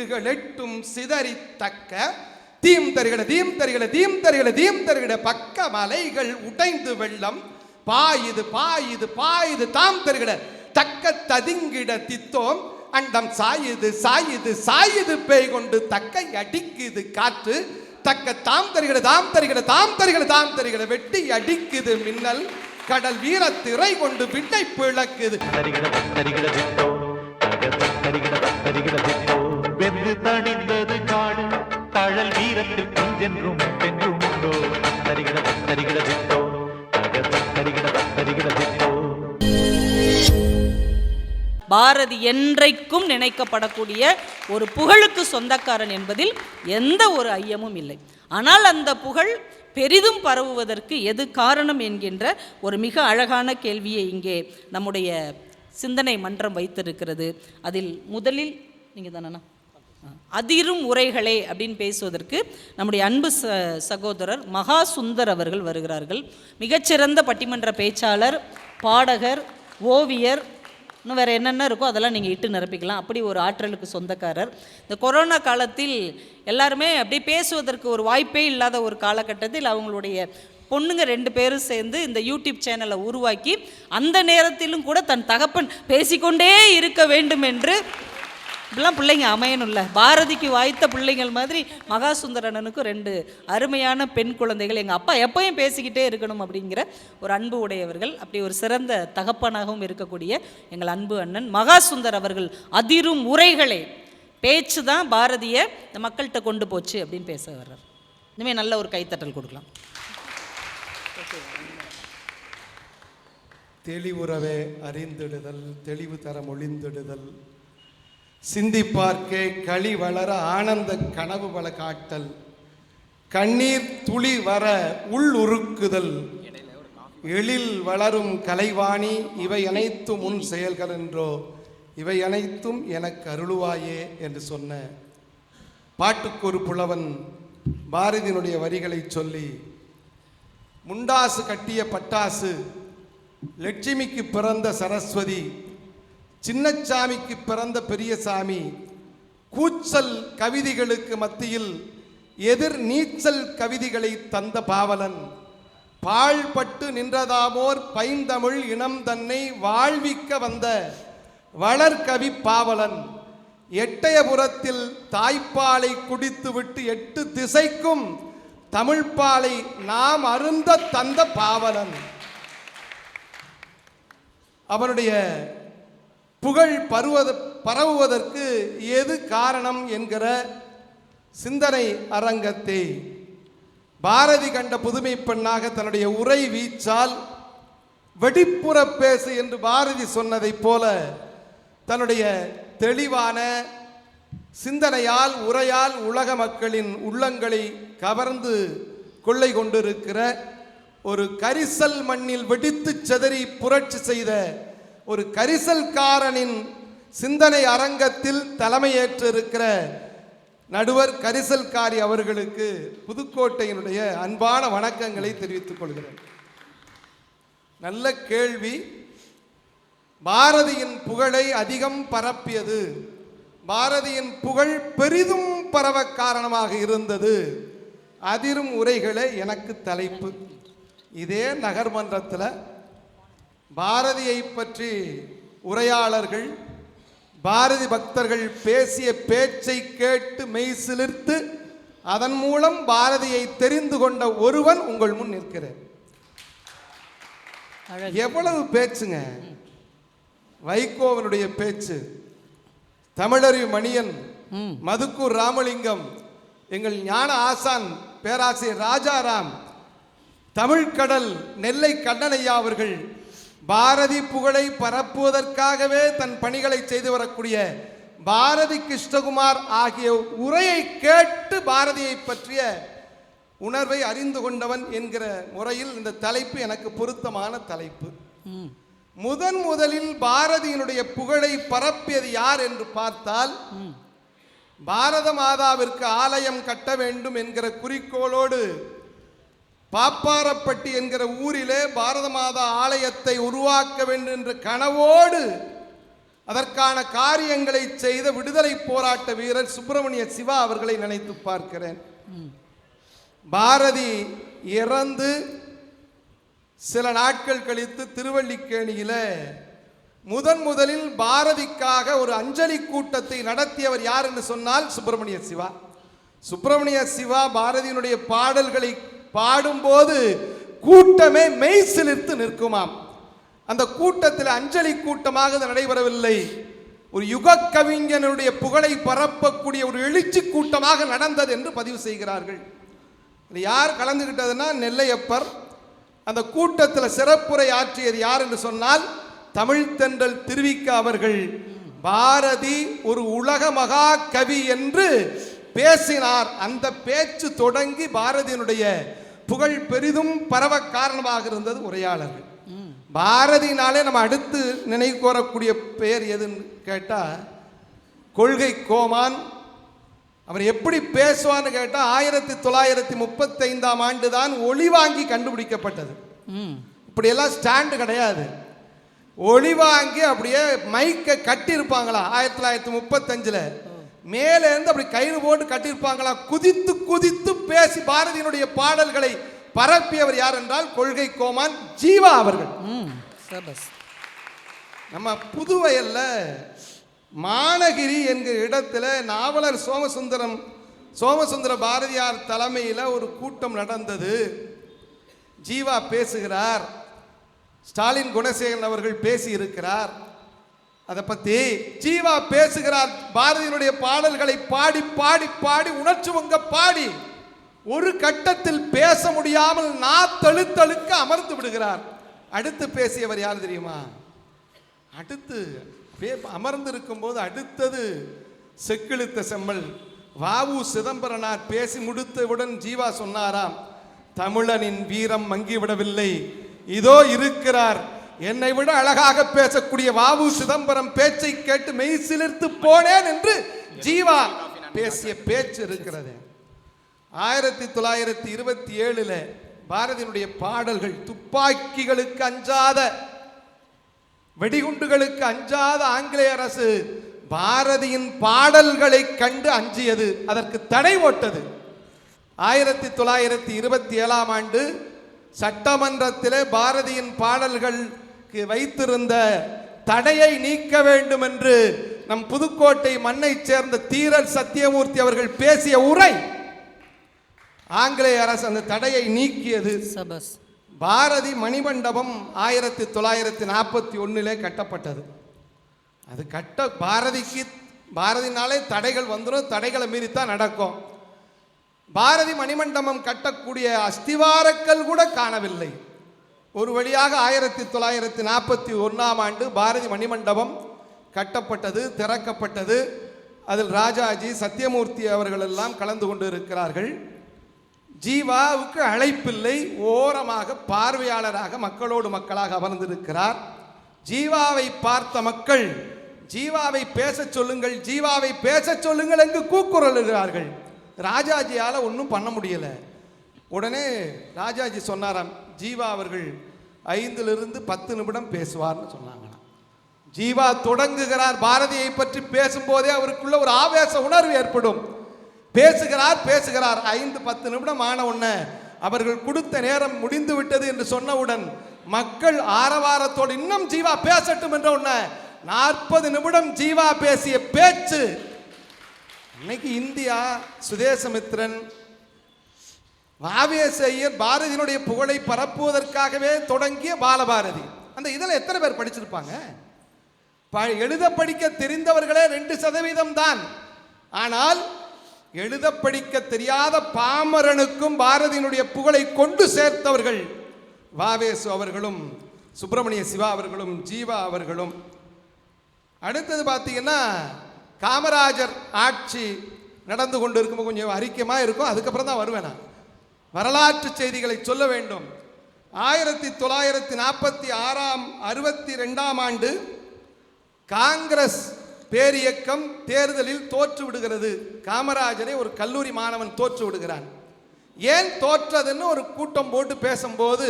திக்குகள் எட்டும் சிதறித்தக்க தீம் தருகிற தீம் தருகிற தீம் தருகிற தீம் தருகிற பக்க மலைகள் உடைந்து வெள்ளம். பாயுது பாயுது பாயுது தாம் தருகிற தக்க ததிங்கிட தித்தோம். அண்டம் சாயுது சாயுது சாயுது பேய் கொண்டு தக்கை அடிக்குது காற்று. தக்க தாம் தருகிற தாம் தருகிற தாம் தருகிற தாம் தருகிற வெட்டி அடிக்குது மின்னல். கடல் வீர திரை கொண்டு விண்ணை பிளக்குது. தரிகிட தணிந்தது காடு. தழல் வீரத்தில் குஞ்சென்றும் பெண்ணும் உண்டோ? தரிகிட தரிகிட திட்டோ தக தரிகிட தரிகிட திட்டோ பாரதி என்றைக்கும் நினைக்கப்படக்கூடிய ஒரு புகழுக்கு சொந்தக்காரன் என்பதில் எந்த ஒரு ஐயமும் இல்லை. ஆனால் அந்த புகழ் பெரிதும் பரவுவதற்கு எது காரணம் என்கின்ற ஒரு மிக அழகான கேள்வியை இங்கே நம்முடைய சிந்தனை மன்றம் வைத்திருக்கிறது. அதில் முதலில் நீங்கள் தானண்ணா அதிரும் உரைகளே அப்படின்னு பேசுவதற்கு நம்முடைய அன்பு ச சகோதரர் மகா சுந்தர் அவர்கள் வருகிறார்கள். மிகச்சிறந்த பட்டிமன்ற பேச்சாளர் பாடகர் ஓவியர் இன்னும் வேறு என்னென்ன இருக்கோ அதெல்லாம் நீங்கள் இட்டு நிரப்பிக்கலாம். அப்படி ஒரு ஆற்றலுக்கு சொந்தக்காரர். இந்த கொரோனா காலத்தில் எல்லாருமே அப்படியே பேசுவதற்கு ஒரு வாய்ப்பே இல்லாத ஒரு காலகட்டத்தில் அவங்களுடைய பொண்ணுங்க ரெண்டு பேரும் சேர்ந்து இந்த யூடியூப் சேனலை உருவாக்கி அந்த நேரத்திலும் கூட தன் தகப்பன் பேசிக்கொண்டே இருக்க வேண்டும் என்று இப்படிலாம் பிள்ளைங்க அமையணும்ல. பாரதிக்கு வாய்த்த பிள்ளைங்கள் மாதிரி மகாசுந்தரனனுக்கும் ரெண்டு அருமையான பெண் குழந்தைகள். எங்கள் அப்பா எப்பயும் பேசிக்கிட்டே இருக்கணும் அப்படிங்கிற ஒரு அன்பு உடையவர்கள் அப்படி ஒரு சிறந்த தகப்பனாகவும் இருக்கக்கூடிய எங்கள் அன்பு அண்ணன் மகாசுந்தர் அவர்கள் அதிரும் உரைகளே. பேச்சு தான் பாரதியை இந்த மக்கள்கிட்ட கொண்டு போச்சு அப்படின்னு பேச வர்றார். இனிமேல் நல்ல ஒரு கைத்தட்டல் கொடுக்கலாம். தெளிவுறவே அறிந்திடுதல் தெளிவு தரம் ஒளிந்திடுதல். சிந்திப்பார்க்கே களி வளர ஆனந்த கனவு பல காட்டல். கண்ணீர் துளி வர உள் உருக்குதல். எழில் வளரும் கலைவாணி இவை அனைத்தும் உன் செயல்கள் என்றோ. இவை அனைத்தும் எனக்கு அருளுவாயே என்று சொன்ன பாட்டுக்கு ஒரு புலவன் பாரதியினுடைய வரிகளை சொல்லி முண்டாசு கட்டிய பட்டாசு லட்சுமிக்கு பிறந்த சரஸ்வதி சின்னச்சாமிக்கு பிறந்த பெரியசாமி கூச்சல் கவிதைகளுக்கு மத்தியில் எதிர் நீச்சல் கவிதைகளை தந்த பாவலன். பாழ்பட்டு நின்றதாமோர் பைந்தமிழ் இனம் தன்னை வாழ்விக்க வந்த வளர்கவி பாவலன். எட்டயபுரத்தில் தாய்ப்பாலை குடித்துவிட்டு எட்டு திசைக்கும் தமிழ்ப்பாலை நாம் அருந்த தந்த பாவலன். அவனுடைய புகழ் பருவத பரவுவதற்கு எது காரணம் என்கிற சிந்தனை அரங்கத்தை. பாரதி கண்ட புதுமை பெண்ணாக தன்னுடைய உரை வீச்சால் வெடிப்புற பேசு என்று பாரதி சொன்னதைப் போல தன்னுடைய தெளிவான சிந்தனையால் உரையால் உலக மக்களின் உள்ளங்களை கவர்ந்து கொள்ளை கொண்டிருக்கிற ஒரு கரிசல் மண்ணில் வெடித்து செதறி புரட்சி செய்த ஒரு கரிசல்காரனின் சிந்தனை அரங்கத்தில் தலைமையேற்றிருக்கிற நடுவர் கரிசல்காரி அவர்களுக்கு புதுக்கோட்டையினுடைய அன்பான வணக்கங்களை தெரிவித்துக் கொள்கிறேன். நல்ல கேள்வி. பாரதியின் புகழை அதிகம் பரப்பியது. பாரதியின் புகழ் பெரிதும் பரவ காரணமாக இருந்தது. அதிரும் உரைகளே எனக்கு தலைப்பு. இதே நகர்மன்றத்தில் பாரதியை பற்றி உரையாளர்கள் பாரதி பக்தர்கள் பேசிய பேச்சை கேட்டு மெய் சிலிர்த்து அதன் மூலம் பாரதியை தெரிந்து கொண்ட ஒருவன் உங்கள் முன் நிற்கிறேன் எவ்வளவு பேச்சுங்க? வைகோவனுடைய பேச்சு தமிழறி மணியன் மதுக்கூர் ராமலிங்கம் எங்கள் ஞான ஆசான் பேராசிரியர் ராஜாராம் தமிழ்கடல் நெல்லை கண்ணனையா அவர்கள் பாரதி புகழை பரப்புவதற்காகவே தன் பணிகளை செய்து வரக்கூடிய பாரதி கிருஷ்ணகுமார் ஆகிய உரையை கேட்டு பாரதியை பற்றிய உணர்வை அறிந்து கொண்டவன் என்கிற முறையில் இந்த தலைப்பு எனக்கு பொருத்தமான தலைப்பு. முதன் முதலில் பாரதியினுடைய புகழை பரப்பியது யார் என்று பார்த்தால் பாரத மாதாவிற்கு ஆலயம் கட்ட வேண்டும் என்கிற குறிக்கோளோடு பாப்பாரப்பட்டி என்கிற ஊரிலே பாரத மாதா ஆலயத்தை உருவாக்க வேண்டும் என்ற கனவோடு அதற்கான காரியங்களை செய்த விடுதலை போராட்ட வீரர் சுப்பிரமணிய சிவா அவர்களை நினைத்து பார்க்கிறேன். பாரதி இறந்து சில நாட்கள் கழித்து திருவல்லிக்கேணியில முதன் முதலில் பாரதிக்காக ஒரு அஞ்சலி கூட்டத்தை நடத்தியவர் யார் என்று சொன்னால் சுப்பிரமணிய சிவா. சுப்பிரமணிய சிவா பாரதியினுடைய பாடல்களை பாடும்போது கூட்டமே மெய் சிலிர்த்து நிற்குமாம். அந்த கூட்டத்தில் அஞ்சலி கூட்டமாக அது நடைபெறவில்லை. ஒரு யுக கவிஞனுடைய புகழை பரப்பக்கூடிய ஒரு எழுச்சி கூட்டமாக நடந்தது என்று பதிவு செய்கிறார்கள். யார் கலந்துக்கிட்டதுன்னா நெல்லையப்பர். அந்த கூட்டத்தில் சிறப்புரை ஆற்றியது யார் என்று சொன்னால் தமிழ்த்தென்றல் திருவிக்க அவர்கள். பாரதி ஒரு உலக மகா கவி என்று பேசினார். அந்த பேச்சு தொடங்கி பாரதியினுடைய புகழ் பெரிதும் பரவ காரணமாக இருந்தது உரையாளர்கள். பாரதினாலே நம்ம அடுத்து நினைவு கோரக்கூடிய பெயர் எதுன்னு கேட்டால் கொள்கை கோமான். அவர் எப்படி பேசுவான்னு கேட்டால் ஆயிரத்தி தொள்ளாயிரத்தி முப்பத்தைந்தாம் ஆண்டு தான் ஒளி வாங்கி கண்டுபிடிக்கப்பட்டது. இப்படியெல்லாம் ஸ்டாண்டு கிடையாது. ஒளி வாங்கி அப்படியே மைக்கை கட்டியிருப்பாங்களா ஆயிரத்தி தொள்ளாயிரத்தி முப்பத்தஞ்சில்? மேலேருந்து அப்படி கயிறு போட்டு கட்டியிருப்பாங்களா? குதித்து குதித்து பேசி பாரதியினுடைய பாடல்களை பரப்பியவர் யார் என்றால் கொள்கை கோமான் ஜீவா அவர்கள். நம்ம புதுவயல்ல மானகிரி என்கிற இடத்துல நாவலர் சோமசுந்தரம் சோமசுந்தர பாரதியார் தலைமையில் ஒரு கூட்டம் நடந்தது. ஜீவா பேசுகிறார். ஸ்டாலின் குணசேகரன் அவர்கள் பேசி இருக்கிறார் அதை பத்தி ஜீவா பேசுகிறார். பாரதியினுடைய பாடல்களை பாடி பாடி பாடி உணர்ச்சி உங்க பாடி ஒரு கட்டத்தில் பேச முடியாமல் நாத்தழுத்தழுக்க அமர்ந்து விடுகிறார். அடுத்து பேசியவர் யார் தெரியுமா? அடுத்து பே அமர்ந்திருக்கும் போது அடுத்தது செக்கிழுத்த செம்மல். வாவு சிதம்பரனார் பேசி முடித்தவுடன் ஜீவா சொன்னாராம் தமிழனின் வீரம் மங்கிவிடவில்லை. இதோ இருக்கிறார். என்னை விட அழகாக பேசக்கூடிய வாவு சிதம்பரம் பேச்சை கேட்டு மெய் சிலிர்த்து போனேன் என்று ஜீவா பேசிய பேச்சு இருக்கிறது. ஆயிரத்தி தொள்ளாயிரத்தி இருபத்தி ஏழுல பாரதியினுடைய பாடல்கள் துப்பாக்கிகளுக்கு அஞ்சாத வெடிகுண்டுகளுக்கு அஞ்சாத ஆங்கிலேய அரசு பாரதியின் பாடல்களை கண்டு அஞ்சியது அதற்கு தடை ஓட்டது. ஆயிரத்தி தொள்ளாயிரத்தி இருபத்தி ஏழாம் ஆண்டு சட்டமன்றத்திலே பாரதியின் பாடல்கள் வைத்திருந்த தடையை நீக்க வேண்டும் என்று நம் புதுக்கோட்டை மண்ணைச் சேர்ந்த தீரர் சத்தியமூர்த்தி அவர்கள் பேசிய உரை ஆங்கிலேய அரசு அந்த தடையை நீக்கியது. பாரதி மணிமண்டபம் ஆயிரத்தி தொள்ளாயிரத்தி நாற்பத்தி ஒன்றிலே கட்டப்பட்டது. அது கட்ட பாரதிக்கு பாரதினாலே தடைகள் வந்துடும் தடைகளை மீறித்தான் நடக்கும். பாரதி மணிமண்டபம் கட்டக்கூடிய அஸ்திவாரக்கல் கூட காணவில்லை. ஒரு வழியாக ஆயிரத்தி தொள்ளாயிரத்தி நாற்பத்தி ஒன்றாம் ஆண்டு பாரதி மணிமண்டபம் கட்டப்பட்டது திறக்கப்பட்டது. அதில் ராஜாஜி சத்யமூர்த்தி அவர்கள் எல்லாம் கலந்து கொண்டு இருக்கிறார்கள். ஜீவாவுக்கு அழைப்பில்லை ஓரமாக பார்வையாளராக மக்களோடு மக்களாக அமர்ந்திருக்கிறார். ஜீவாவை பார்த்த மக்கள் ஜீவாவை பேசச் சொல்லுங்கள் ஜீவாவை பேசச் சொல்லுங்கள் என்று கூக்குரலுகிறார்கள் ராஜாஜியால் ஒன்றும் பண்ண முடியலை. உடனே ராஜாஜி சொன்னாராம் ஜீவா அவர்கள் ஐந்திலிருந்து பத்து நிமிடம் பேசுவார்னு சொன்னாங்களாம். ஜீவா தொடங்குகிறார் பாரதியை பற்றி பேசும்போதே அவருக்குள்ள ஒரு ஆவேச உணர்வு ஏற்படும். பேசுகிறார் பேசுகிறார். ஐந்து பத்து நிமிடம் ஆன உடனே அவர்கள் கொடுத்த நேரம் முடிந்து விட்டது என்று சொன்னவுடன் மக்கள் ஆரவாரத்தோடு இன்னும் ஜீவா பேசட்டும் என்ற உடனே நாற்பது நிமிடம் ஜீவா பேசிய பேச்சு. இன்னைக்கு இந்தியா சுதேசமித்ரன் வாவேசையர் பாரதியினுடைய புகழை பரப்புவதற்காகவே தொடங்கிய பாலபாரதி. அந்த இதில் எத்தனை பேர் படிச்சிருப்பாங்க? ப- எழுத படிக்க தெரிந்தவர்களே ரெண்டு சதவீதம் தான். ஆனால் எழுத படிக்க தெரியாத பாமரனுக்கும் பாரதியினுடைய புகழை கொண்டு சேர்த்தவர்கள் வாவேசு அவர்களும் சுப்பிரமணிய சிவா அவர்களும் ஜீவா அவர்களும். அடுத்தது பார்த்தீங்கன்னா காமராஜர் ஆட்சி நடந்து கொண்டு இருக்கும்போது கொஞ்சம் அறிக்கையமாக இருக்கும். அதுக்கப்புறம் தான் வருவேன் நான். வரலாற்று செய்திகளை சொல்ல வேண்டும். ஆயிரத்தி தொள்ளாயிரத்தி நாற்பத்தி ஆறாம் அறுபத்தி ரெண்டாம் ஆண்டு காங்கிரஸ் பேரியக்கம் தேர்தலில் தோற்று விடுகிறது. காமராஜரை ஒரு கல்லூரி மாணவன் தோற்று விடுகிறான். ஏன் தோற்றதுன்னு ஒரு கூட்டம் போட்டு பேசும்போது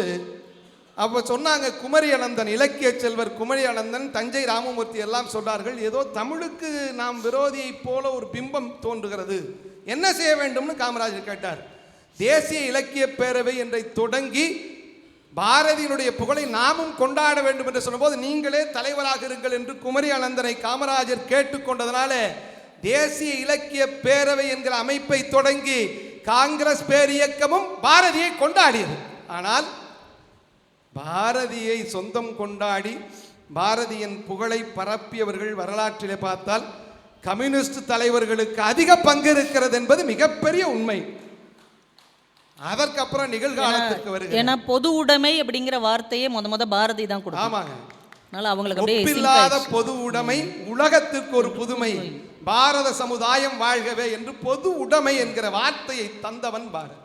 அப்போ சொன்னாங்க குமரி அனந்தன் இலக்கிய செல்வர் குமரி அனந்தன் தஞ்சை ராமமூர்த்தி எல்லாம் சொன்னார்கள் ஏதோ தமிழுக்கு நாம் விரோதியைப் போல ஒரு பிம்பம் தோன்றுகிறது. என்ன செய்ய வேண்டும்னு காமராஜர் கேட்டார். தேசிய இலக்கிய பேரவை என்றை தொடங்கி பாரதியினுடைய புகழை நாமும் கொண்டாட வேண்டும் என்று சொன்னபோது நீங்களே தலைவராக இருங்கள் என்று குமரி அனந்தனை காமராஜர் கேட்டுக்கொண்டதனால தேசிய இலக்கிய பேரவை என்கிற அமைப்பை தொடங்கி காங்கிரஸ் பேர் இயக்கமும் பாரதியை கொண்டாடியது. ஆனால் பாரதியை சொந்தம் கொண்டாடி பாரதியின் புகழை பரப்பியவர்கள் வரலாற்றிலே பார்த்தால் கம்யூனிஸ்ட் தலைவர்களுக்கு அதிக பங்கு இருக்கிறது என்பது மிகப்பெரிய உண்மை. அதற்கப்புறம் நிகழ்காலத்துக்கு வருகிறது. ஏன்னா பொது உடைமை அப்படிங்கிற வார்த்தையே முத முத பாரதி தான் கொடுக்கும் ஆமாங்க. அதனால அவங்களுக்கு அப்படியே ஆயிடுச்சு. பொது உடைமை உலகத்திற்கு ஒரு புதுமை. பாரத சமுதாயம் வாழ்கவே என்று பொது உடைமை என்கிற வார்த்தையை தந்தவன் பாரத்.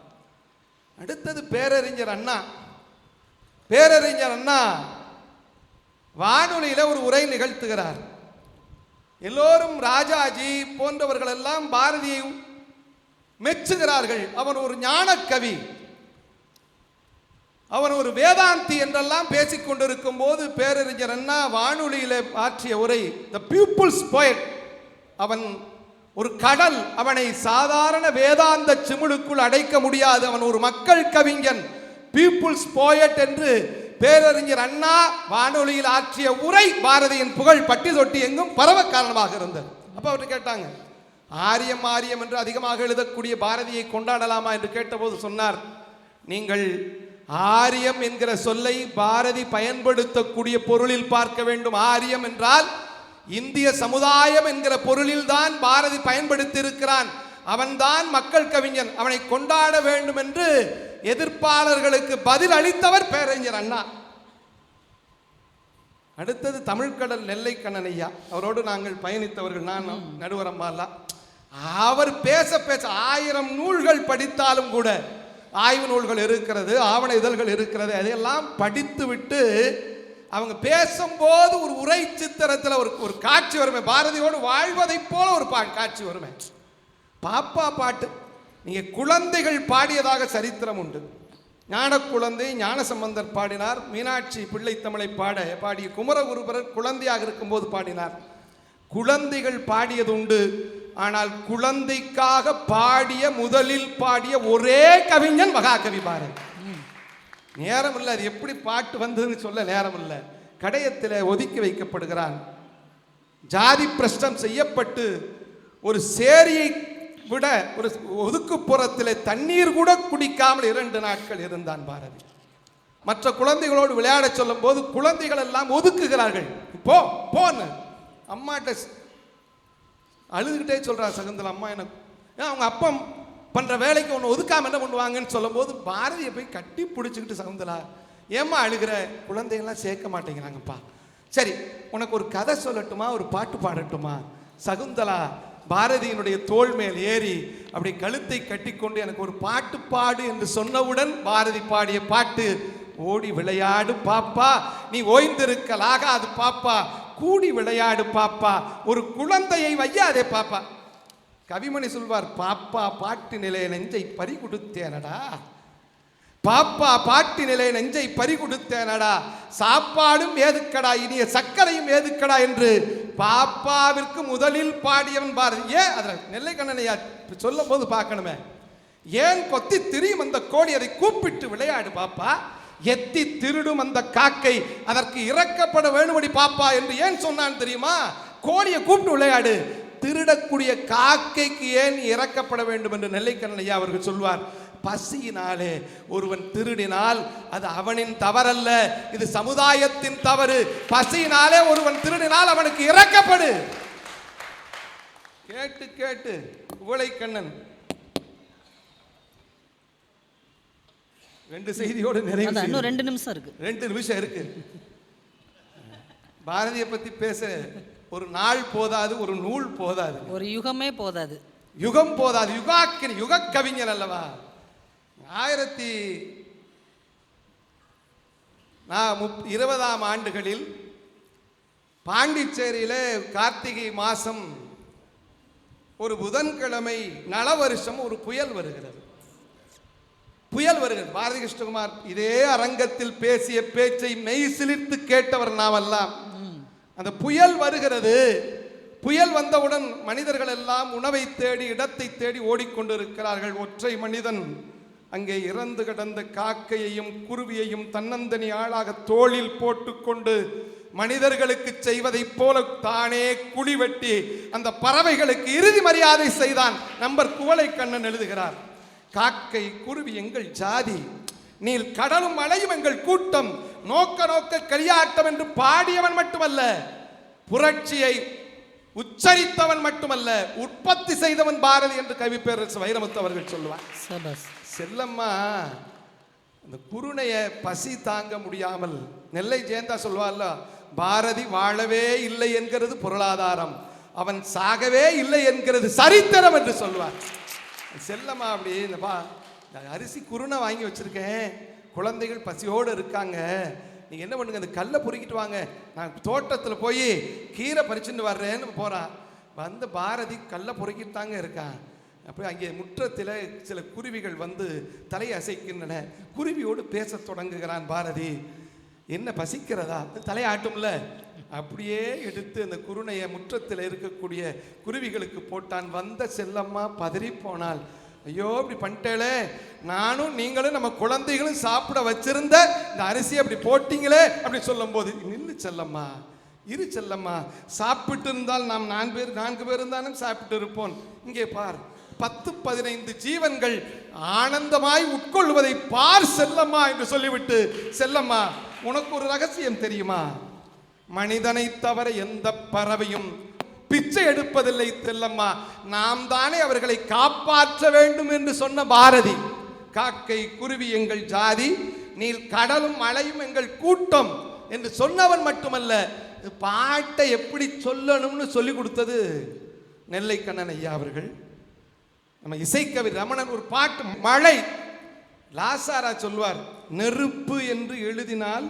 அடுத்தது பேரறிஞர் அண்ணா. பேரறிஞர் அண்ணா வானொலியில ஒரு உரை நிகழ்த்துகிறார். எல்லோரும் ராஜாஜி போன்றவர்கள் எல்லாம் பாரதியை மெச்சுகிறார்கள். அவன் ஒரு ஞானக்கவி. அவன் ஒரு வேதாந்தி என்றெல்லாம் பேசிக் கொண்டிருக்கும் போது பேரறிஞர் அண்ணா வானொலியில் ஆற்றிய உரை த பீப்புள்ஸ் போயட் அவன் ஒரு கடல் அவனை சாதாரண வேதாந்த சிமிழுக்குள் அடைக்க முடியாது. அவன் ஒரு மக்கள் கவிஞன். பீப்புள்ஸ் போயட் என்று பேரறிஞர் அண்ணா வானொலியில் ஆற்றிய உரை பாரதியின் புகழ் பட்டி தொட்டி எங்கும் பரவ காரணமாக இருந்தது. அப்ப அவர்கிட்ட கேட்டாங்க ஆரியம் ஆரியம் என்று அதிகமாக எழுதக்கூடிய பாரதியை கொண்டாடலாமா என்று கேட்டபோது சொன்னார். நீங்கள் ஆரியம் என்கிற சொல்லை பாரதி பயன்படுத்தக்கூடிய பொருளில் பார்க்க வேண்டும். ஆரியம் என்றால் இந்திய சமுதாயம் என்கிற பொருளில் தான் பாரதி பயன்படுத்தியிருக்கிறான். அவன்தான் மக்கள் கவிஞன். அவனை கொண்டாட வேண்டும் என்று எதிர்ப்பாளர்களுக்கு பதில் அளித்தவர் பேரறிஞர் அண்ணா. அடுத்தது தமிழ்கடல் நெல்லைக்கண்ணன் ஐயா. அவரோடு நாங்கள் பயணித்தவர்கள். நான் நடுவரம்பாலா. அவர் பேச பேச ஆயிரம் நூல்கள் படித்தாலும் கூட ஆய்வு நூல்கள் இருக்கிறது ஆவண இதழ்கள் இருக்கிறது அதையெல்லாம் படித்து விட்டு அவங்க பேசும்போது ஒரு உரை சித்திரத்தில் ஒரு ஒரு காட்சி வருமே. பாரதியோடு வாழ்வதைப் போல ஒரு பா காட்சி வருமே. பாப்பா பாட்டு நீங்கள் குழந்தைகள் பாடியதாக சரித்திரம் உண்டு. ஞான குழந்தை ஞானசம்பந்தர் பாடினார். மீனாட்சி பிள்ளை தமிழை பாட பாடிய குமரகுருபரர் குழந்தையாக இருக்கும்போது பாடினார். குழந்தைகள் பாடியது உண்டு ஆனால் குழந்தைக்காக பாடிய முதலில் பாடிய ஒரே கவிஞன் மகாகவி பாரதி. நேரம் இல்லை அது எப்படி பாட்டு வந்ததுன்னு சொல்ல நேரம் இல்லை. கடையத்தில் ஒதுக்கி வைக்கப்படுகிறான். ஜாதி பிரஷ்டம் செய்யப்பட்டு ஒரு சேரியை விட ஒரு ஒதுக்குப்புறத்தில் தண்ணீர் கூட குடிக்காமல் இரண்டு நாட்கள் இருந்தான் பாரதி. மற்ற குழந்தைகளோடு விளையாட சொல்லும் போது குழந்தைகள் எல்லாம் ஒதுக்குகிறார்கள். போ போன்னு. அம்மாட்ட அழுதுகிட்டே சொல்கிறா சகுந்தலா அம்மா எனக்கு ஏன் அவங்க அப்பா பண்ணுற வேலைக்கு ஒன்று ஒதுக்காமல் என்ன பண்ணுவாங்கன்னு சொல்லும்போது பாரதியை போய் கட்டி பிடிச்சிக்கிட்டு சகுந்தலா ஏம்மா அழுகிற? குழந்தைகள்லாம் சேர்க்க மாட்டேங்கிறாங்கப்பா. சரி உனக்கு ஒரு கதை சொல்லட்டுமா? ஒரு பாட்டு பாடட்டுமா? சகுந்தலா பாரதியினுடைய தோள் மேல் ஏறி அப்படி கழுத்தை கட்டிக்கொண்டு எனக்கு ஒரு பாட்டு பாடு என்று சொன்னவுடன் பாரதி பாடிய பாட்டு ஓடி விளையாடு பாப்பா. நீ ஓய்ந்திருக்கலாகாது பாப்பா. கூடி விளையாடு பாப்பா. ஒரு குழந்தையை வையாதே பாப்பா. கவிமணி சொல்வார் பாப்பா பாட்டு நிலைய நெஞ்சை பறி கொடுத்தேனடா பாப்பா பாட்டு நிலை நெஞ்சை பறி கொடுத்தேனடா சாப்பாடும் ஏதுக்கடா இனிய சர்க்கரையும் ஏதுக்கடா? என்று பாப்பாவிற்கு முதலில் பாடியவன் பாரதி. ஏன் அதில் நெல்லைக்கண்ணனையா சொல்லும் போது பார்க்கணுமே. ஏன் கொத்தி திரியும் அந்த கோழி? அதை கூப்பிட்டு விளையாடு பாப்பா. எத்தி திருடும் அந்த காக்கை அதற்கு இறக்கப்பட வேணும்படி பாப்பா என்று ஏன் சொன்னான் தெரியுமா? கோழியை கூப்பிட்டு விளையாடு. திருடக்கூடிய காக்கைக்கு ஏன் இறக்கப்பட வேண்டும் என்று நெல்லைக்கண்ணையா அவர்கள் சொல்வார். பசியினாலே ஒருவன் திருடினால் அது அவனின் தவறல்ல இது சமுதாயத்தின் தவறு. பசியினாலே ஒருவன் திருடினால் அவனுக்கு இறக்கப்படு. கேட்டு கேட்டு உவளைக்கண்ணன் ரெண்டு செய்தியோடு நிறைவு இன்னும். ரெண்டு நிமிஷம் இருக்கு. ரெண்டு நிமிஷம் இருக்கு. பாரதியை பத்தி பேச ஒரு நாள் போதாது ஒரு நூல் போதாது. ஒரு யுகமே போதாது. யுகம் போதாது. யுகாக்கினி யுக கவிஞன் அல்லவா? ஆயிரத்தி நான் முப் இருபதாம் ஆண்டுகளில் பாண்டிச்சேரியில கார்த்திகை மாசம் ஒரு புதன்கிழமை நல வருஷம் ஒரு புயல் வருகிறது. புயல் வருகிறது. பாரதி கிருஷ்ணகுமார் இதே அரங்கத்தில் பேசிய பேச்சை மெய் சிலிர்த்து கேட்டவர் நாமெல்லாம். அந்த புயல் வருகிறது. புயல் வந்தவுடன் மனிதர்கள் எல்லாம் உணவை தேடி இடத்தை தேடி ஓடிக்கொண்டிருக்கிறார்கள். ஒற்றை மனிதன் அங்கே இறந்து கிடந்த காக்கையையும் குருவியையும் தன்னந்தனி ஆளாக தோளில் போட்டுக்கொண்டு மனிதர்களுக்கு செய்வதைப் போல தானே குழி வெட்டி அந்த பறவைகளுக்கு இறுதி மரியாதை செய்தான். நம்பர் குவளை கண்ணன் எழுதுகிறார். காக்கை குருவி எங்கள் ஜாதி. நீல் கடலும் மலையும் எங்கள் கூட்டம். நோக்க நோக்க களியாட்டம் என்று பாடியவன் மட்டுமல்ல புரட்சியை உச்சரித்தவன் மட்டுமல்ல உற்பத்தி செய்தவன் பாரதி என்று கவி பேரரசு வைரமுத்து அவர்கள் சொல்லுவார். செல்லம்மா அந்த குருணைய பசி தாங்க முடியாமல் நெல்லை ஜெயந்தா சொல்வார்ல பாரதி வாழவே இல்லை என்கிறது பொருளாதாரம். அவன் சாகவே இல்லை என்கிறது சரித்திரம் என்று சொல்வார். செல்லம்மா அப்படி இந்தப்பா நான் அரிசி குருணை வாங்கி வச்சுருக்கேன். குழந்தைகள் பசியோடு இருக்காங்க. நீங்கள் என்ன பண்ணுங்க அந்த கல்லை பொறுக்கிட்டு வாங்க. நான் தோட்டத்தில் போய் கீரை பறிச்சுட்டு வர்றேன்னு போகிறான் வந்து பாரதி கல்லை பொறுக்கிட்டு தாங்க இருக்கான் அப்போ அங்கே முற்றத்தில் சில குருவிகள் வந்து தலையை அசைக்கின்றன. குருவியோடு பேசத் தொடங்குகிறான் பாரதி. என்ன பசிக்கிறதா? தலையாட்டும்ல. அப்படியே எடுத்து அந்த குருணையை முற்றத்தில் இருக்கக்கூடிய குருவிகளுக்கு போட்டான். வந்த செல்லம்மா பதறி போனாள். ஐயோ இப்படி பண்ணிட்டேளே. நானும் நீங்களும் நம்ம குழந்தைகளும் சாப்பிட வச்சிருந்த இந்த அரிசி அப்படி போட்டிங்களே அப்படி சொல்லும்போது நில்லு செல்லம்மா இரு செல்லம்மா. சாப்பிட்டு இருந்தால் நாம் நான்கு பேர் நான்கு பேர் இருந்தாலும் சாப்பிட்டு இருப்போம். இங்கே பார் பத்து பதினைந்து ஜீவன்கள் ஆனந்தமாய் உட்கொள்வதை பார் செல்லம்மா என்று சொல்லிவிட்டு செல்லம்மா உனக்கு ஒரு ரகசியம் தெரியுமா? மனிதனை தவிர எந்த பறவையும் பிச்சை எடுப்பதில்லை தெல்லம்மா நாம் தானே அவர்களை காப்பாற்ற வேண்டும் என்று சொன்ன பாரதி. காக்கை குருவி எங்கள் ஜாதி நீர் கடலும் மலையும் எங்கள் கூட்டம் என்று சொன்னவன் மட்டுமல்ல இது பாட்டை எப்படி சொல்லணும்னு சொல்லி கொடுத்தது நெல்லை கண்ணன் ஐயா அவர்கள். நம்ம இசைக்கவி ரமணன் ஒரு பாட்டு மழை லாசாரா சொல்வார் நெருப்பு என்று எழுதினால்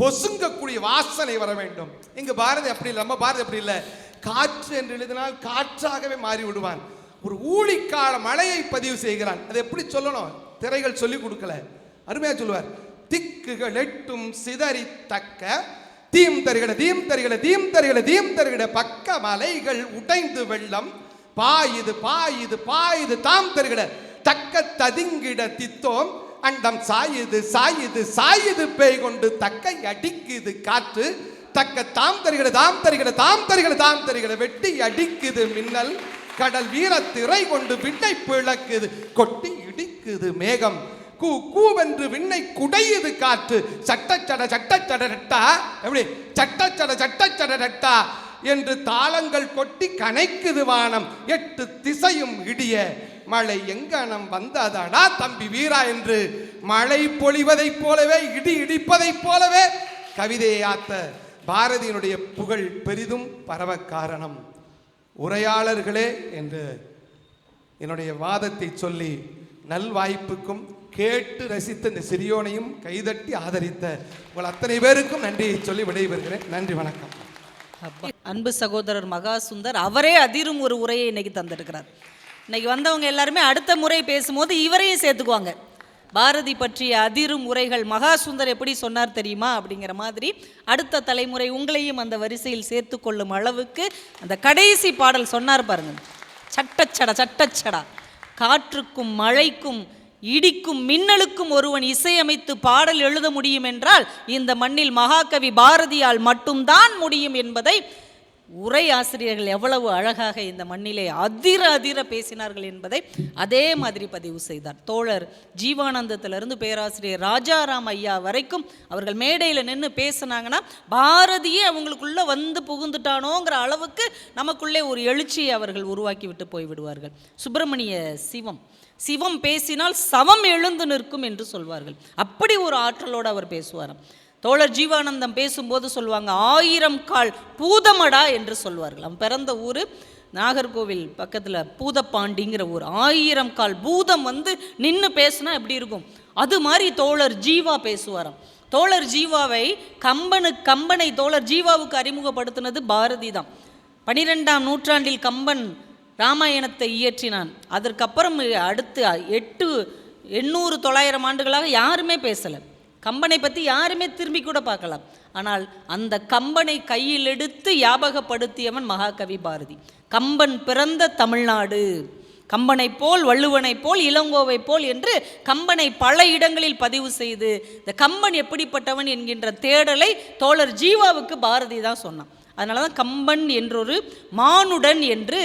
பொசுங்கக்கூடிய வாசனை வர வேண்டும். இங்க பாரதி அப்படி இல்லை நம்ம பாரதி அப்படி இல்லை. காற்று என்று எழுதினால் காற்றாகவே மாறி விடுவான். ஒரு ஊழிக்கால மழையை பதிவு செய்கிறான். அதை எப்படி சொல்லணும்? திரைகள் சொல்லி கொடுக்கல. அருமையா சொல்லுவார். திக்குகள் எட்டும் சிதறி தக்க தீம் தருகிட தீம் தருகிட தீம் தருகிட தீம் தருகிட பக்க மலைகள் உடைந்து வெள்ளம். பாயுது பாயுது பாயுது தாம் தருகிட தக்க ததிங்கிட தித்தோம். அண்டம் சாயுது சாயுது சாயுது பேய் கொண்டு தக்கை அடிக்குது காற்று. தக்க தாம் தருகிற தாம் தருகிற தாம் தருகிற தாம் தருகிற வெட்டி அடிக்குது மின்னல். கடல் வீர திரை கொண்டு விண்ணை பிளக்குது. கொட்டி இடிக்குது மேகம். கூ கூவென்று விண்ணை குடையுது காற்று. சட்டச்சட சட்டச்சட ரெட்டா. எப்படி? சட்டச்சட சட்டச்சட ரெட்டா. என்று தாளங்கள் கொட்டி கனைக்குது வானம். எட்டு திசையும் இடிய. மழை எங்கனம் வந்தாதாடா தம்பி வீரா என்று. மழை பொழிவதைப் போலவே இடி இடிப்பதைப் போலவே. கவிதையை ஆத்த பாரதியினுடைய புகழ் பெரிதும் பரவ காரணம். உரையாளர்களே என்று என்னுடைய வாதத்தை சொல்லி நல்வாய்ப்புக்கும் கேட்டு ரசித்த இந்த சிறியோனையும் கைதட்டி ஆதரித்த உங்கள் அத்தனை பேருக்கும் நன்றியை சொல்லி விடைபெறுகிறேன். நன்றி வணக்கம். அப்பா. அன்பு சகோதரர் மகாசுந்தர் அவரே அதிரும் ஒரு உரையை இன்னைக்கு தந்திருக்கிறார். இன்னைக்கு வந்தவங்க எல்லாருமே அடுத்த முறை பேசும்போது இவரையும் சேர்த்துக்குவாங்க. பாரதி பற்றிய அதிரும் உரைகள் மகாசுந்தர் எப்படி சொன்னார் தெரியுமா? அப்படிங்கிற மாதிரி அடுத்த தலைமுறை உங்களையும் அந்த வரிசையில் சேர்த்து கொள்ளும் அளவுக்கு அந்த கடைசி பாடல் சொன்னார் பாருங்க. சட்டச்சடா சட்டச்சடா. காற்றுக்கும் மழைக்கும் இடிக்கும் மின்னலுக்கும் ஒருவன் இசையமைத்து பாடல் எழுத முடியும் என்றால் இந்த மண்ணில் மகாகவி பாரதியால் மட்டும்தான் முடியும் என்பதை உரை ஆசிரியர்கள் எவ்வளவு அழகாக இந்த மண்ணிலே அதிர அதிர பேசினார்கள் என்பதை அதே மாதிரி பதிவு செய்தார். தோழர் ஜீவானந்தத்திலிருந்து பேராசிரியர் ராஜாராம் ஐயா வரைக்கும் அவர்கள் மேடையில் நின்று பேசுனாங்கன்னா பாரதியே அவங்களுக்குள்ள வந்து புகுந்துட்டானோங்கிற அளவுக்கு நமக்குள்ளே ஒரு எழுச்சியை அவர்கள் உருவாக்கி விட்டு போய்விடுவார்கள் சுப்பிரமணிய சிவம் சிவம் பேசினால் சவம் எழுந்து நிற்கும் என்று சொல்வார்கள். அப்படி ஒரு ஆற்றலோடு அவர் பேசுவாராம். தோழர் ஜீவானந்தம் பேசும்போது சொல்லுவாங்க ஆயிரம் கால் பூதமடா என்று சொல்வார்கள் அவன் பிறந்த ஊர் நாகர்கோவில் பக்கத்தில் பூதப்பாண்டிங்கிற ஊர். ஆயிரம் கால் பூதம் வந்து நின்று பேசுனா எப்படி இருக்கும்? அது மாதிரி தோழர் ஜீவா பேசுவாராம். தோழர் ஜீவாவை கம்பனு கம்பனை தோழர் ஜீவாவுக்கு அறிமுகப்படுத்தினது பாரதி தான். பனிரெண்டாம் நூற்றாண்டில் கம்பன் ராமாயணத்தை இயற்றினான். அதற்கப்புறம் அடுத்து எட்டு எண்ணூறு தொள்ளாயிரம் ஆண்டுகளாக யாருமே பேசலை. கம்பனை பற்றி யாருமே திரும்பி கூட பார்க்கலாம். ஆனால் அந்த கம்பனை கையில் எடுத்து ஞாபகப்படுத்தியவன் மகாகவி பாரதி. கம்பன் பிறந்த தமிழ்நாடு. கம்பனைப் போல் வள்ளுவனைப் போல் இளங்கோவை போல் என்று கம்பனை பல இடங்களில் பதிவு செய்து இந்த கம்பன் எப்படிப்பட்டவன் என்கின்ற தேடலை தோழர் ஜீவாவுக்கு பாரதி தான் சொன்னான். அதனால தான் கம்பன் என்றொரு மானுடன் என்று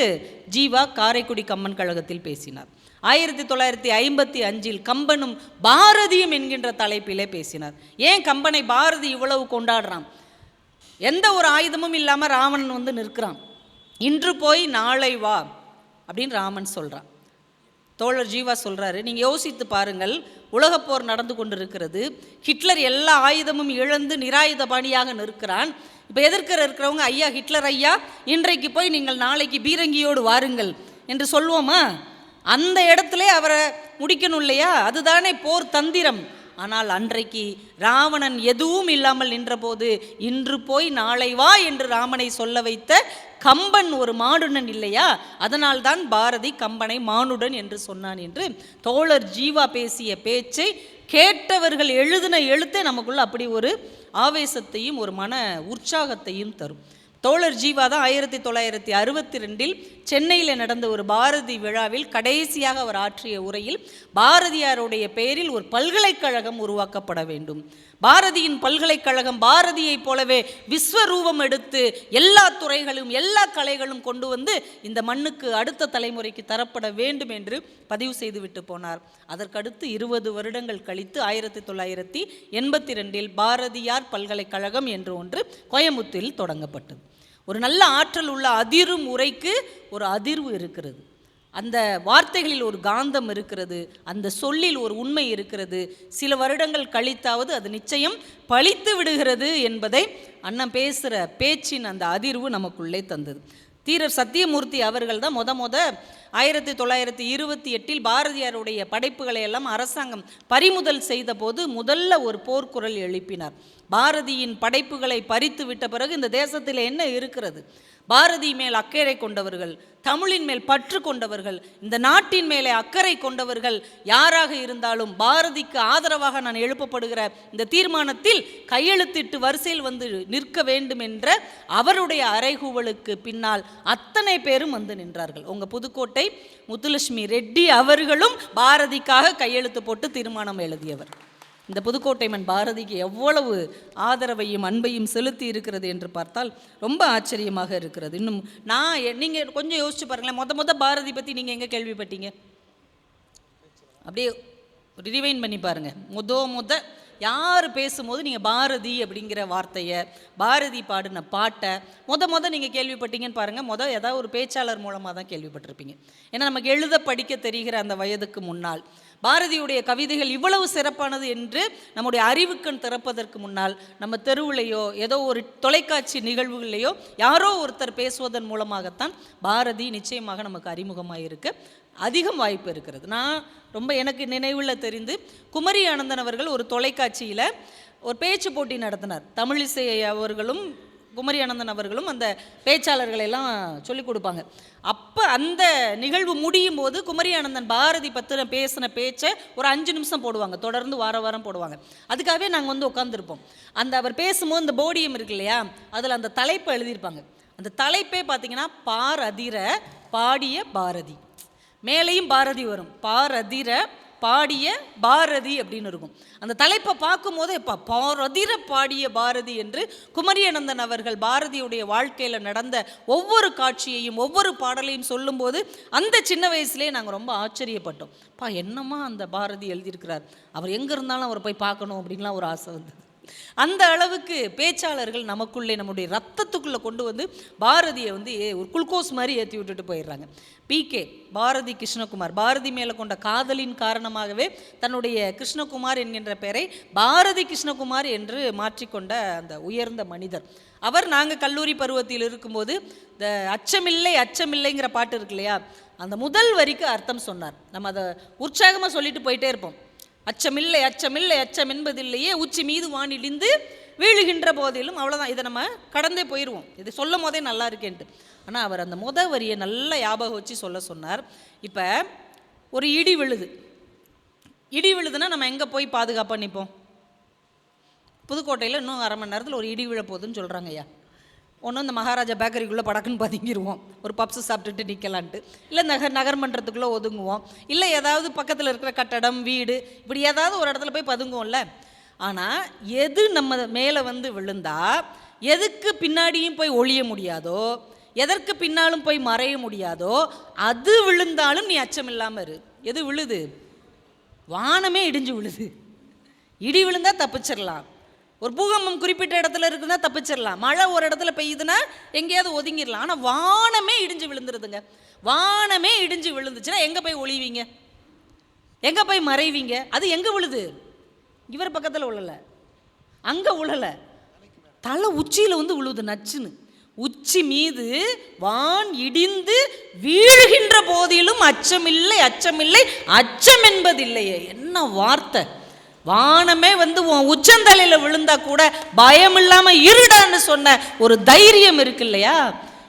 ஜீவா காரைக்குடி கம்பன் கழகத்தில் பேசினார். ஆயிரத்தி தொள்ளாயிரத்தி ஐம்பத்தி அஞ்சில் கம்பனும் பாரதியும் என்கின்ற தலைப்பிலே பேசினார். ஏன் கம்பனை பாரதி இவ்வளவு கொண்டாடுறான்? எந்த ஒரு ஆயுதமும் இல்லாமல் ராவணன் வந்து நிற்கிறான். இன்று போய் நாளை வா அப்படின்னு ராமன் சொல்கிறான் தோழர் ஜீவா சொல்கிறாரு நீங்கள் யோசித்து பாருங்கள் உலகப்போர் நடந்து கொண்டு இருக்கிறது ஹிட்லர் எல்லா ஆயுதமும் இழந்து நிராயுதபாணியாக நிற்கிறான். இப்போ எதிர்க்கிற இருக்கிறவங்க ஐயா ஹிட்லர் ஐயா இன்றைக்கு போய் நீங்கள் நாளைக்கு பீரங்கியோடு வாருங்கள் என்று சொல்வோமா? அந்த இடத்துல அவரை முடிக்கணும் இல்லையா? அதுதானே போர் தந்திரம். ஆனால் அன்றைக்கு ராவணன் எதுவும் இல்லாமல் நின்றபோது இன்று போய் நாளை வா என்று ராமனை சொல்ல வைத்த கம்பன் ஒரு மானுடன் இல்லையா? அதனால்தான் பாரதி கம்பனை மானுடன் என்று சொன்னான் என்று தோழர் ஜீவா பேசிய பேச்சை கேட்டவர்கள் எழுதின எழுத்தே நமக்குள்ள அப்படி ஒரு ஆவேசத்தையும் ஒரு மன உற்சாகத்தையும் தரும். தோழர் ஜீவா தான் ஆயிரத்தி தொள்ளாயிரத்தி அறுபத்தி ரெண்டில் சென்னையில் நடந்த ஒரு பாரதி விழாவில் கடைசியாக அவர் ஆற்றிய உரையில் பாரதியாருடைய பெயரில் ஒரு பல்கலைக்கழகம் உருவாக்கப்பட வேண்டும். பாரதியின் பல்கலைக்கழகம் பாரதியைப் போலவே விஸ்வரூபம் எடுத்து எல்லா துறைகளும் எல்லா கலைகளும் கொண்டு வந்து இந்த மண்ணுக்கு அடுத்த தலைமுறைக்கு தரப்பட வேண்டும் என்று பதிவு செய்துவிட்டு போனார். அதற்கடுத்து இருபது வருடங்கள் கழித்து ஆயிரத்தி தொள்ளாயிரத்தி எண்பத்தி ரெண்டில் பாரதியார் பல்கலைக்கழகம் என்று ஒன்று கோயம்புத்தூரில் தொடங்கப்பட்டது. ஒரு நல்ல ஆற்றல் உள்ள அதிரும் உரைக்கு ஒரு அதிர்வு இருக்கிறது. அந்த வார்த்தைகளில் ஒரு காந்தம் இருக்கிறது அந்த சொல்லில் ஒரு உண்மை இருக்கிறது. சில வருடங்கள் கழித்தாவது அது நிச்சயம் பழித்து விடுகிறது என்பதை அண்ணன் பேசுகிற பேச்சின் அந்த அதிர்வு நமக்குள்ளே தந்தது. தீரர் சத்தியமூர்த்தி அவர்கள் தான் முத முத ஆயிரத்தி தொள்ளாயிரத்தி இருபத்தி எட்டில் பாரதியாருடைய படைப்புகளை எல்லாம் அரசாங்கம் பறிமுதல் செய்தபோது முதல்ல ஒரு போர்க்குரல் எழுப்பினார். பாரதியின் படைப்புகளை பறித்து விட்ட பிறகு இந்த தேசத்தில் என்ன இருக்கிறது? பாரதி மேல் அக்கறை கொண்டவர்கள் தமிழின் மேல் பற்று கொண்டவர்கள் இந்த நாட்டின் மேலே அக்கறை கொண்டவர்கள் யாராக இருந்தாலும் பாரதிக்கு ஆதரவாக நான் எழுப்பப்படுகிற இந்த தீர்மானத்தில் கையெழுத்திட்டு வரிசையில் வந்து நிற்க வேண்டும் என்ற அவருடைய அறைகூவலுக்கு பின்னால் அத்தனை பேரும் வந்து நின்றார்கள். உங்க புதுக்கோட்டை முத்துலட்சுமி ரெட்டி அவர்களும் பாரதிக்காக கையெழுத்து போட்டு தீர்மானம் எழுதியவர். இந்த புதுக்கோட்டை மண் பாரதிக்கு எவ்வளவு ஆதரவையும் அன்பையும் செலுத்தி இருக்கிறது என்று பார்த்தால் ரொம்ப ஆச்சரியமாக இருக்கிறது. இன்னும் நான் நீங்கள் கொஞ்சம் யோசிச்சு பாருங்களேன் மொத்த மொத்த பாரதி பற்றி நீங்கள் எங்கே கேள்விப்பட்டீங்க? அப்படியே ரிவைன் பண்ணி பாருங்க. முத முத யார் பேசும்போது நீங்கள் பாரதி அப்படிங்கிற வார்த்தையை பாரதி பாடின பாட்டை மொத மொதல் நீங்கள் கேள்விப்பட்டீங்கன்னு பாருங்கள் மொதல் ஏதாவது ஒரு பேச்சாளர் மூலமாக தான் கேள்விப்பட்டிருப்பீங்க. ஏன்னா நமக்கு எழுத படிக்க தெரிகிற அந்த வயதுக்கு முன்னால் பாரதியுடைய கவிதைகள் இவ்வளவு சிறப்பானது என்று நம்முடைய அறிவுக்கண் திறப்பதற்கு முன்னால் நம்ம தெருவுலையோ ஏதோ ஒரு தொலைக்காட்சி நிகழ்வுகளையோ யாரோ ஒருத்தர் பேசுவதன் மூலமாகத்தான் பாரதி நிச்சயமாக நமக்கு அறிமுகமாக இருக்குது அதிகம் வாய்ப்பு இருக்கிறது. நான் ரொம்ப எனக்கு நினைவுல தெரிந்து குமரி ஆனந்தன் அவர்கள் ஒரு தொலைக்காட்சியில் ஒரு பேச்சு போட்டி நடத்தினார். தமிழிசை அவர்களும் குமரி அனந்தன் அவர்களும் அந்த பேச்சாளர்களை எல்லாம் சொல்லிக் கொடுப்பாங்க. அப்போ அந்த நிகழ்வு முடியும் போது குமரி அனந்தன் பாரதி பத்திரம் பேசின பேச்சை ஒரு அஞ்சு நிமிஷம் போடுவாங்க. தொடர்ந்து வார வாரம் போடுவாங்க. அதுக்காகவே நாங்கள் வந்து உட்காந்துருப்போம் அந்த அவர் பேசும்போது இந்த போடியம் இருக்கு இல்லையா? அதில் அந்த தலைப்பை எழுதியிருப்பாங்க. அந்த தலைப்பே பார்த்தீங்கன்னா பாரதிர பாடிய பாரதி. மேலேயும் பாரதி வரும். பாரதிர பாடிய பாரதி அப்படின்னு இருக்கும். அந்த தலைப்பை பார்க்கும்போது இப்போ பாரதிர பாடிய பாரதி என்று குமரியானந்தன் அவர்கள் பாரதியுடைய வாழ்க்கையில் நடந்த ஒவ்வொரு காட்சியையும் ஒவ்வொரு பாடலையும் சொல்லும்போது அந்த சின்ன வயசுலேயே நாங்கள் ரொம்ப ஆச்சரியப்பட்டோம். பா என்னம்மா அந்த பாரதி எழுதியிருக்கிறார்? அவர் எங்கே இருந்தாலும் அவரை போய் பார்க்கணும் அப்படின்லாம் ஒரு ஆசை வந்தது. அந்த அளவுக்கு பேச்சாளர்கள் நமக்குள்ளே நம்முடைய ரத்தத்துக்குள்ளே கொண்டு வந்து பாரதியை வந்து ஏ- ஒரு குளுக்கோஸ் மாதிரி ஏற்றி விட்டுட்டு போயிடுறாங்க. பிகே பாரதி கிருஷ்ணகுமார். பாரதி மேலே கொண்ட காதலின் காரணமாகவே தன்னுடைய கிருஷ்ணகுமார் என்கின்ற பெயரை பாரதி கிருஷ்ணகுமார் என்று மாற்றிக்கொண்ட அந்த உயர்ந்த மனிதர். அவர் நாங்கள் கல்லூரி பருவத்தில் இருக்கும்போது இந்த அச்சமில்லை அச்சமில்லைங்கிற பாட்டு இருக்கு இல்லையா? அந்த முதல் வரிக்கு அர்த்தம் சொன்னார். நம்ம அதை உற்சாகமாக சொல்லிட்டு போயிட்டே இருப்போம். அச்சமில்லை அச்சமில்லை அச்சம் என்பதில்லையே உச்சி மீது வானிலிந்து வீழுகின்ற போதிலும் அவ்வளோதான் இதை நம்ம கடந்தே போயிடுவோம் இது சொல்லும் போதே நல்லா இருக்கேன்ட்டு. ஆனால் அவர் அந்த முத வரியை நல்லா ஞாபகம் வச்சு சொல்ல சொன்னார். இப்போ ஒரு இடி விழுது. இடி விழுதுன்னா நம்ம எங்கே போய் பாதுகாப்பாக நிற்போம் புதுக்கோட்டையில் இன்னும் அரை மணி நேரத்தில் ஒரு இடி விழ போகுதுன்னு சொல்கிறாங்க ஐயா ஒன்று இந்த மகாராஜா பேக்கரிக்குள்ளே படக்குன்னு பதுங்கிடுவோம் ஒரு பப்ஸு சாப்பிட்டுட்டு நிற்கலான்ட்டு இல்லை நகர் நகர்மன்றத்துக்குள்ளே ஒதுங்குவோம். இல்லை ஏதாவது பக்கத்தில் இருக்கிற கட்டடம் வீடு இப்படி ஏதாவது ஒரு இடத்துல போய் பதுங்குவோம்ல. ஆனால் எது நம்ம மேலே வந்து விழுந்தா எதுக்கு பின்னாடியும் போய் ஒளிய முடியாதோ எதற்கு பின்னாலும் போய் மறைய முடியாதோ அது விழுந்தாலும் நீ அச்சம் இல்லாமல் இரு. எது விழுது? வானமே இடிஞ்சு விழுது. இடி விழுந்தால் தப்பிச்சிடலாம் ஒரு பூகம்பம் குறிப்பிட்ட இடத்துல இருக்குன்னா தப்பிச்சிடலாம். மழை ஒரு இடத்துல பெய்யுதுன்னா எங்கேயாவது ஒதுங்கிடலாம். ஆனால் வானமே இடிஞ்சு விழுந்துருதுங்க. வானமே இடிஞ்சு விழுந்துச்சுன்னா எங்கே போய் ஒளிவீங்க? எங்கே போய் மறைவீங்க? அது எங்கே விழுது? இவர் பக்கத்தில் உழலை. அங்கே உழலை. தலை உச்சியில் வந்து விழுது நச்சுன்னு. உச்சி மீது வான் இடிந்து வீழ்கின்ற போதிலும் அச்சமில்லை அச்சமில்லை அச்சம் என்பதில்லையே. என்ன வார்த்தை? வானமே வந்து உன் உச்சந்தலையில் விழுந்தா கூட பயம் இல்லாமல் இருடான்னு சொன்ன ஒரு தைரியம் இருக்கு இல்லையா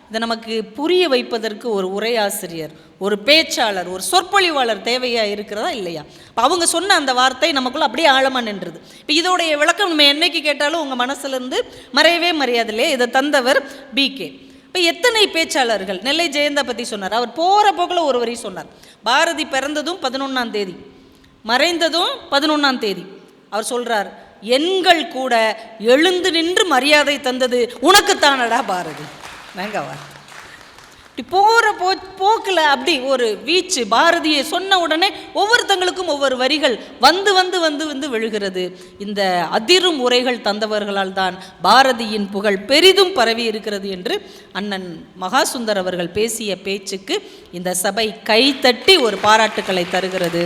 இதை நமக்கு புரிய வைப்பதற்கு ஒரு உரையாசிரியர் ஒரு பேச்சாளர் ஒரு சொற்பொழிவாளர் தேவையா இருக்கிறதா இல்லையா? இப்போ அவங்க சொன்ன அந்த வார்த்தை நமக்குள்ள அப்படியே ஆழமாக நின்றுது. இப்போ இதோடைய விளக்கம் நம்ம என்னைக்கு கேட்டாலும் உங்கள் மனசுலேருந்து மறையவே மரியாதையிலே இதை தந்தவர் பிகே இப்போ எத்தனை பேச்சாளர்கள் நெல்லை ஜெயந்தா பற்றி சொன்னார். அவர் போகிற போக்கில் ஒரு வரி சொன்னார். பாரதி பிறந்ததும் பதினொன்றாம் தேதி. மறைந்ததும் பதினொன்றாம் தேதி. அவர் சொல்கிறார் எண்கள் கூட எழுந்து நின்று மரியாதை தந்தது உனக்குத்தானடா பாரதி? வேங்கவா இப்படி போகிற போ போக்கில் அப்படி ஒரு வீச்சு பாரதியை சொன்ன உடனே ஒவ்வொருத்தங்களுக்கும் ஒவ்வொரு வரிகள் வந்து வந்து வந்து வந்து விழுகிறது. இந்த அதிரும் உரைகள் தந்தவர்களால் தான் பாரதியின் புகழ் பெரிதும் பரவி இருக்கிறது என்று அண்ணன் மகாசுந்தர் அவர்கள் பேசிய பேச்சுக்கு இந்த சபை கைத்தட்டி ஒரு பாராட்டுக்களை தருகிறது.